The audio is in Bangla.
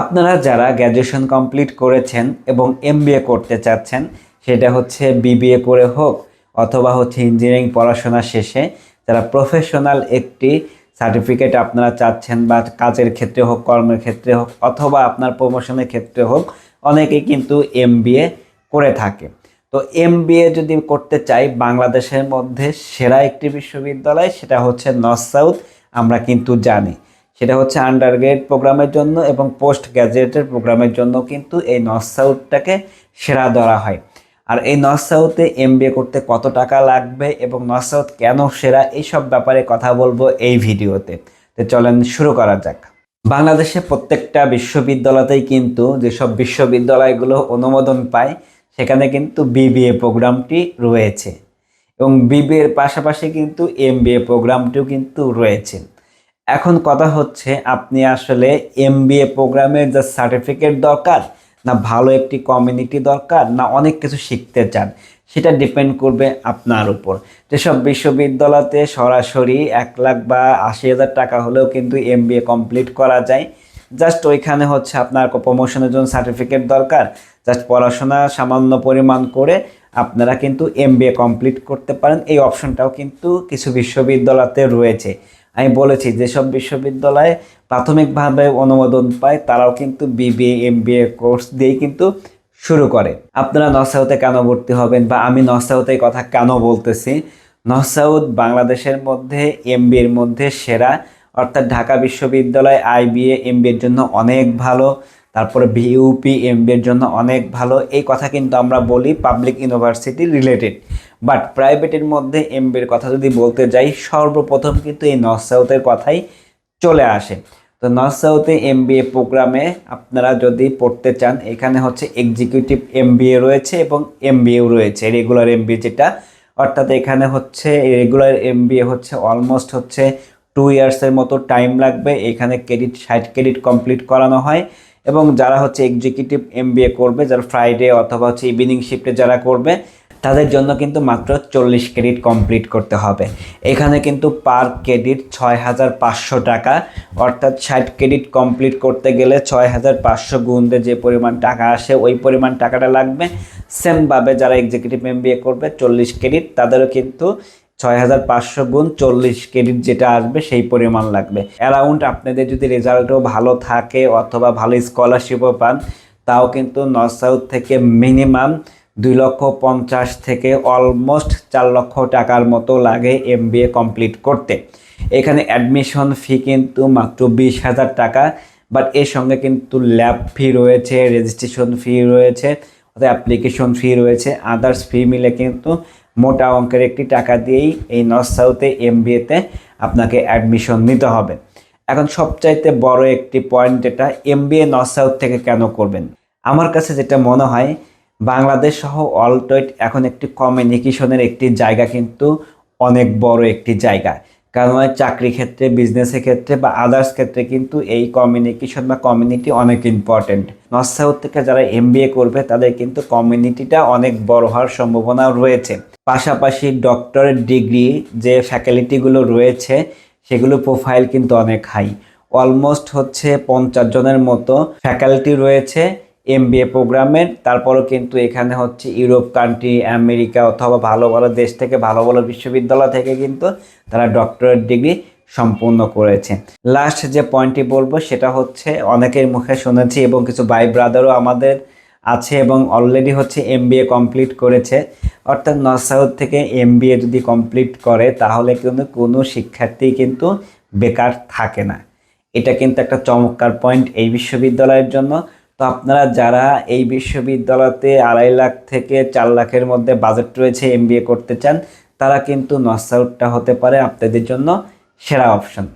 আপনারা যারা গ্র্যাজুয়েশন কমপ্লিট করেছেন এবং এমবিএ করতে চাচ্ছেন, সেটা হচ্ছে বিবিএ করে হোক অথবা হচ্ছে ইঞ্জিনিয়ারিং পড়াশোনা শেষে যারা প্রফেশনাল একটি সার্টিফিকেট আপনারা চাচ্ছেন বা কাজের ক্ষেত্রে হোক, কর্মের ক্ষেত্রে হোক অথবা আপনার প্রমোশনের ক্ষেত্রে হোক অনেকেই কিন্তু এমবিএ করে থাকে। তো এমবিএ যদি করতে চাই, বাংলাদেশের মধ্যে সেরা একটি বিশ্ববিদ্যালয় সেটা হচ্ছে নর্থ সাউথ, আমরা কিন্তু জানি। সেটা হচ্ছে আন্ডার গ্রেড প্রোগ্রামের জন্য এবং পোস্ট গ্র্যাজুয়েটের প্রোগ্রামের জন্য কিন্তু এই নর্থ সাউথটাকে সেরা ধরা হয়। আর এই নর্থ সাউথে এমবিএ করতে কত টাকা লাগবে এবং নর্থ সাউথ কেন সেরা এইসব ব্যাপারে কথা বলব এই ভিডিওতে। তো চলেন শুরু করা যাক। বাংলাদেশে প্রত্যেকটা বিশ্ববিদ্যালয়তেই কিন্তু যেসব বিশ্ববিদ্যালয়গুলো অনুমোদন পায়, সেখানে কিন্তু বিবিএ প্রোগ্রামটি রয়েছে। এবং বিবিএর পাশাপাশি কিন্তু এম এমবিএ প্রোগ্রামটিও কিন্তু রয়েছে। এখন কথা হচ্ছে, আপনি আসলে এমবিএ প্রোগ্রামের যা সার্টিফিকেট দরকার, না ভালো একটি কমিউনিটি দরকার, না অনেক কিছু শিখতে চান, সেটা ডিপেন্ড করবে আপনার উপর। যেসব বিশ্ববিদ্যালয়তে সরাসরি এক লাখ বা আশি হাজার টাকা হলেও কিন্তু এমবিএ কমপ্লিট করা যায় জাস্ট ওইখানে হচ্ছে আপনার প্রমোশনের জন্য সার্টিফিকেট দরকার জাস্ট পড়াশোনা সামান্য পরিমাণ করে আপনারা কিন্তু এমবিএ কমপ্লিট করতে পারেন। এই অপশনটাও কিন্তু কিছু বিশ্ববিদ্যালয়তে রয়েছে। আমি বলেছি, যেসব বিশ্ববিদ্যালয়ে প্রাথমিকভাবে অনুমোদন পায়, তারাও কিন্তু বিবিএ, এমবিএ কোর্স দিয়েই কিন্তু শুরু করে। আপনারা নসাউতে কেন ভর্তি হবেন বা আমি নসাউতে কথা কেন বলতেছি? নসাউথ বাংলাদেশের মধ্যে, এমবিএর মধ্যে সেরা, অর্থাৎ ঢাকা বিশ্ববিদ্যালয়, আইবিএ, এমবিএর জন্য অনেক ভালো, তারপরে ভিউপি এমবিএর জন্য অনেক ভালো, এই কথা কিন্তু আমরা বলি পাবলিক ইউনিভার্সিটি রিলেটেড বাট প্রাইভেটের মধ্যে এমবিএর কথা যদি বলতে যাই, সর্বপ্রথম কিন্তু এই নর্থ সাউথের কথাই চলে আসে। তো নর্থ সাউথে এমবিএ প্রোগ্রামে আপনারা যদি পড়তে চান, এখানে হচ্ছে এক্সিকিউটিভ এম এমবিএ রয়েছে এবং এমবিএও রয়েছে রেগুলার এমবিএ যেটা। অর্থাৎ এখানে হচ্ছে রেগুলার এম এমবিএ হচ্ছে অলমোস্ট হচ্ছে টু ইয়ার্সের মতো টাইম লাগবে, এখানে ক্রেডিট ষাট ক্রেডিট কমপ্লিট করানো হয়। এবং যারা হচ্ছে এক্সিকিউটিভ এম এমবিএ করবে, যারা ফ্রাইডে অথবা হচ্ছে ইভিনিং শিফটে যারা করবে তাদের জন্য কিন্তু মাত্র চল্লিশ ক্রেডিট কমপ্লিট করতে হবে। এখানে কিন্তু পার ক্রেডিট ছয় হাজার পাঁচশো টাকা, অর্থাৎ ষাট ক্রেডিট কমপ্লিট করতে গেলে ছয় হাজার পাঁচশো গুণে যে পরিমাণ টাকা আসে, ওই পরিমাণ টাকাটা লাগবে। সেমভাবে যারা এক্সিকিউটিভ এমবিএ করবে, চল্লিশ ক্রেডিট তাদেরও কিন্তু ছয় হাজার পাঁচশো গুণ চল্লিশ ক্রেডিট যেটা আসবে, সেই পরিমাণ লাগবে। অ্যারাউন্ড আপনাদের যদি রেজাল্টও ভালো থাকে অথবা ভালো স্কলারশিপও পান, তাও কিন্তু নর্থ সাউথ থেকে মিনিমাম দুই লক্ষ পঞ্চাশ থেকে অলমোস্ট চার লক্ষ টাকার মতো লাগে এম কমপ্লিট করতে। এখানে অ্যাডমিশন ফি কিন্তু মাত্র বিশ হাজার টাকা, বাট এর সঙ্গে কিন্তু ল্যাব ফি রয়েছে, রেজিস্ট্রেশন ফি রয়েছে, অর্থাৎ অ্যাপ্লিকেশন ফি রয়েছে, আদার্স ফি মিলে কিন্তু মোটা অঙ্কের একটি টাকা দিয়েই এই নর্থ সাউথে এম আপনাকে অ্যাডমিশন নিতে হবে। এখন সবচাইতে বড় একটি পয়েন্ট যেটা M B A north south থেকে কেন করবেন? আমার কাছে যেটা মনে হয় বাংলাদেশ সহ অলটোয়েট এখন একটি কমিউনিকেশনের একটি জায়গা কিন্তু অনেক বড় একটি জায়গা। কারণ চাকরি ক্ষেত্রে বিজনেসের ক্ষেত্রে বা আদার্স ক্ষেত্রে কিন্তু এই কমিউনিকেশন বা কমিউনিটি অনেক ইম্পর্টেন্ট নর্থ সাউথ থেকে যারা এম করবে, তাদের কিন্তু কমিউনিটিটা অনেক বড় হওয়ার সম্ভাবনা রয়েছে। পাশাপাশি ডক্টরের ডিগ্রি যে ফ্যাকাল্টিগুলো রয়েছে, সেগুলো প্রোফাইল কিন্তু অনেক হাই অলমোস্ট হচ্ছে পঞ্চাশ জনের মতো ফ্যাকাল্টি রয়েছে। এমবিএ প্রোগ্রামের তারপরও কিন্তু এখানে হচ্ছে ইউরোপ কান্ট্রি আমেরিকা অথবা ভালো ভালো দেশ থেকে, ভালো ভালো বিশ্ববিদ্যালয় থেকে কিন্তু তারা ডক্টরেট ডিগ্রি সম্পূর্ণ করেছে। লাস্ট যে পয়েন্টটি বলব, সেটা হচ্ছে অনেকের মুখে শুনেছি এবং কিছু ভাই ব্রাদারও আমাদের আছে এবং অলরেডি হচ্ছে এমবিএ কমপ্লিট করেছে। অর্থাৎ নর্থ সাউথ থেকে এমবিএ যদি কমপ্লিট করে, তাহলে কিন্তু কোনো শিক্ষার্থী কিন্তু বেকার থাকে না। এটা কিন্তু একটা চমৎকার পয়েন্ট এই বিশ্ববিদ্যালয়ের জন্য। তো আপনারা যারা এই বিশ্ববিদ্যালয়তে আড়াই লাখ থেকে চার লাখের মধ্যে বাজেট রয়েছে এমবিএ করতে চান, তারা কিন্তু নসাউটটা হতে পারে আপনাদের জন্য সেরা অপশন